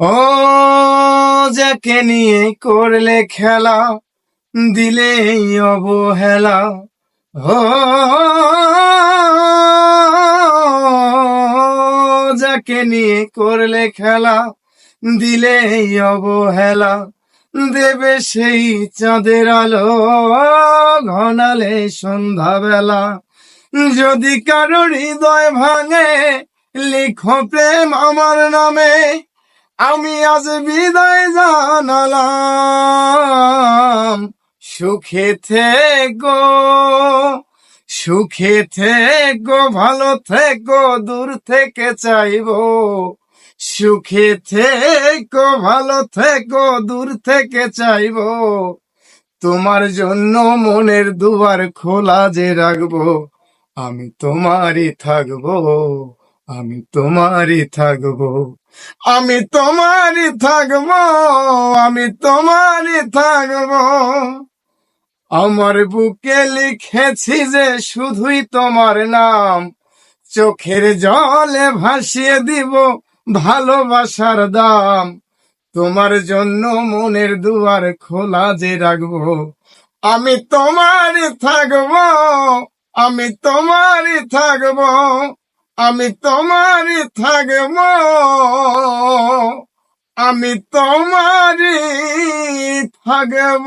ও যাকে নিয়ে করলে খেলা দিলে অবহেলা। ও যাকে নিয়ে করলে খেলা দিলে অবহেলা। দেবে সেই চাঁদের আলো, ঘনালে সন্ধ্যাবেলা। যদি কারও হৃদয় ভাঙে, লিখো প্রেম আমার নামে। আমি আজ বিদায় জানালাম। সুখে থেকো সুখে থেকো, ভালো থেকো, দূর থেকে চাইব। সুখে থেকো, ভালো থেকো, দূর থেকে চাইব। তোমার জন্য মনের দুয়ার খোলা যে রাখব, আমি তোমারই থাকব, আমি তোমারই থাকব। আমি তোমারই থাকব, আমি তোমারই থাকব। আমার বুকে লিখেছি যে শুধুই তোমার নাম, চোখের জলে ভাসিয়ে দিব ভালোবাসার দাম। তোমার জন্য মনের দুয়ার খোলা যে রাখব, আমি তোমারই থাকব, আমি তোমারই থাকব। আমি তোমার থাকব। আমি তোমারই থাকব।